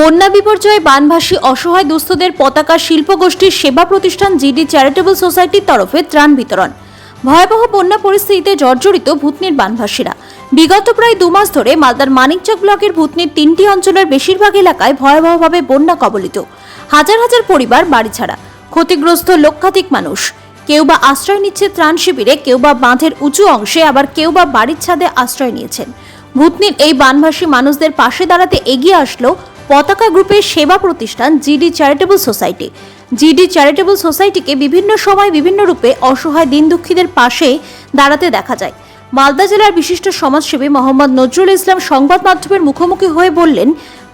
বন্যা বিপর্যয়ে বানভাসী অসহায় দুস্থদের পতাকা শিল্পগোষ্ঠীর সেবা প্রতিষ্ঠান জিডি চ্যারিটেবল সোসাইটির তরফে ত্রাণ বিতরণ। ভয়াবহ বন্যা পরিস্থিতিতে জর্জরিত ভূতনির বানভাসীরা। বিগত প্রায় দু মাস ধরে মালদার মানিকচক ব্লকের ভূতনির তিনটি অঞ্চলের বেশিরভাগ এলাকায় ভয়াবহভাবে বন্যা কবলিত। হাজার হাজার পরিবার বাড়ি ছাড়া। ক্ষতিগ্রস্ত লক্ষাধিক মানুষ। কেউ বা আশ্রয় নিচ্ছে ত্রাণ শিবিরে, কেউ বা বাঁধের উঁচু অংশে, আবার কেউ বা বাড়ির ছাদে আশ্রয় নিয়েছেন। ভূতনির এই বানভাসী মানুষদের পাশে দাঁড়াতে এগিয়ে আসলো পতাকা গ্রুপের সেবা প্রতিষ্ঠান GD charitable society. GD charitable সোসাইটিকে বিভিন্ন সময় বিভিন্ন রূপে অসহায় দিন দুঃখীদের পাশে দাঁড়াতে দেখা যায়। মালদা জেলার বিশিষ্ট সমাজসেবী মোহাম্মদ নজরুল ইসলাম সংবাদ মাধ্যমের মুখোমুখি হয়ে বললেন,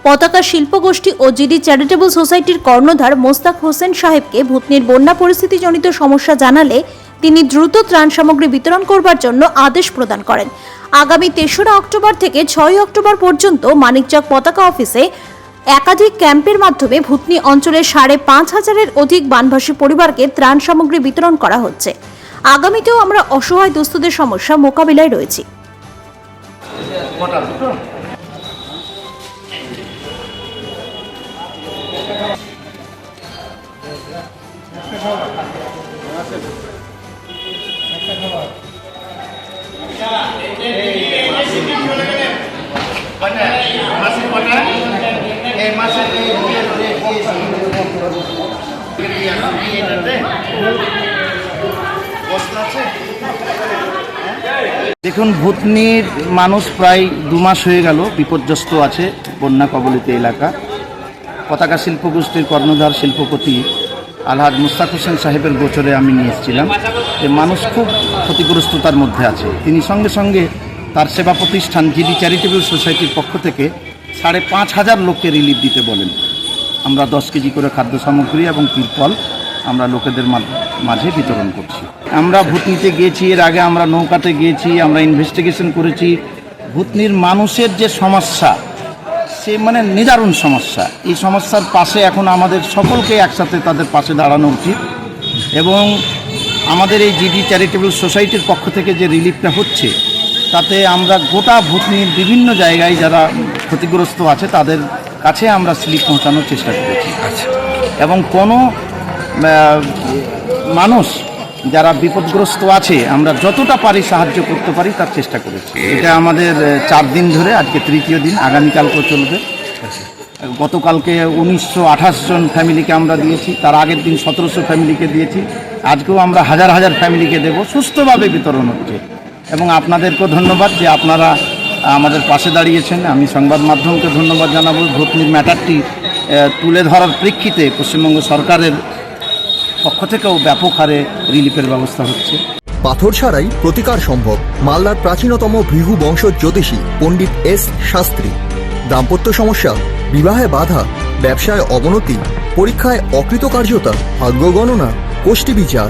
পতাকা শিল্পগোষ্ঠী ও জিডি চ্যারিটেবল সোসাইটির কর্ণধার মোস্তাক হোসেন সাহেবকে ভূতনির বন্যা পরিস্থিতিজনিত সমস্যা জানালে তিনি দ্রুত ত্রাণ সামগ্রী বিতরণ করবার জন্য আদেশ প্রদান করেন। আগামী তেসরা অক্টোবর থেকে ছয় অক্টোবর পর্যন্ত মানিকচক পতাকা অফিসে একাধিক ক্যাম্পের মাধ্যমে ভূতনি অঞ্চলের সাড়ে পাঁচ হাজারের অধিক বানভাসী পরিবারকে ত্রাণ সামগ্রী বিতরণ করা হচ্ছে আগামীতেও আমরা অসহায় দুস্থদের সমস্যা মোকাবিলায় রয়েছি? দেখুন, ভূতনির মানুষ প্রায় দু মাস হয়ে গেল, বিপর্যস্ত আছে বন্যা কবলিত এলাকা। পতাকা শিল্পগোষ্ঠীর কর্ণধার শিল্পপতি আলহাজ মুস্তাক হোসেন সাহেবের গোচরে আমি নিয়ে এসেছিলাম যে মানুষ খুব ক্ষতিগ্রস্ততার মধ্যে আছে। তিনি সঙ্গে সঙ্গে তার সেবা প্রতিষ্ঠান জিডি চ্যারিটেবল সোসাইটির পক্ষ থেকে সাড়ে পাঁচ হাজার লোককে রিলিফ দিতে বলেন। আমরা দশ কেজি করে খাদ্য সামগ্রী এবং তিরপল আমরা লোকেদের মাঝে বিতরণ করছি। আমরা ভূতনিতে গিয়েছি, এর আগে আমরা নৌকাতে গিয়েছি, আমরা ইনভেস্টিগেশন করেছি। ভূতনির মানুষের যে সমস্যা, সে মানে নিদারুণ সমস্যা। এই সমস্যার পাশে এখন আমাদের সকলকে একসাথে তাদের পাশে দাঁড়ানো উচিত এবং আমাদের এই জিডি চ্যারিটেবল সোসাইটির পক্ষ থেকে যে রিলিফটা হচ্ছে তাতে আমরা গোটা ভূতনির বিভিন্ন জায়গায় যারা ক্ষতিগ্রস্ত আছে তাদের কাছে আমরা স্লিপ পৌঁছানোর চেষ্টা করেছি। এবং কোনো মানুষ যারা বিপদগ্রস্ত আছে আমরা যতটা পারি সাহায্য করতে পারি তার চেষ্টা করেছি। এটা আমাদের চার দিন ধরে আজকে তৃতীয় দিন আগামীকালকেও চলবে। গতকালকে উনিশশো আঠাশ জন ফ্যামিলিকে আমরা দিয়েছি তার আগের দিন সতেরোশো ফ্যামিলিকে দিয়েছি আজকেও আমরা হাজার হাজার ফ্যামিলিকে দেব সুস্থভাবে বিতরণ হচ্ছে। এবং আপনাদেরকেও ধন্যবাদ যে আপনারা আমাদের পাশে দাঁড়িয়েছেন। আমি সংবাদ মাধ্যমকে ধন্যবাদ জানাব। ভূতনির ম্যাটারটি তুলে ধরার প্রেক্ষিতে পশ্চিমবঙ্গ সরকারের পক্ষ থেকেও ব্যাপক হারে রিলিফের ব্যবস্থা হচ্ছে। পাথর ছাড়াই প্রতিকার সম্ভব। মালদার প্রাচীনতম ভৃহু বংশ জ্যোতিষী পণ্ডিত এস শাস্ত্রী। দাম্পত্য সমস্যা, বিবাহে বাধা, ব্যবসায় অবনতি, পরীক্ষায় অকৃতকার্যতা ভাগ্য গণনা গোষ্ঠী বিচার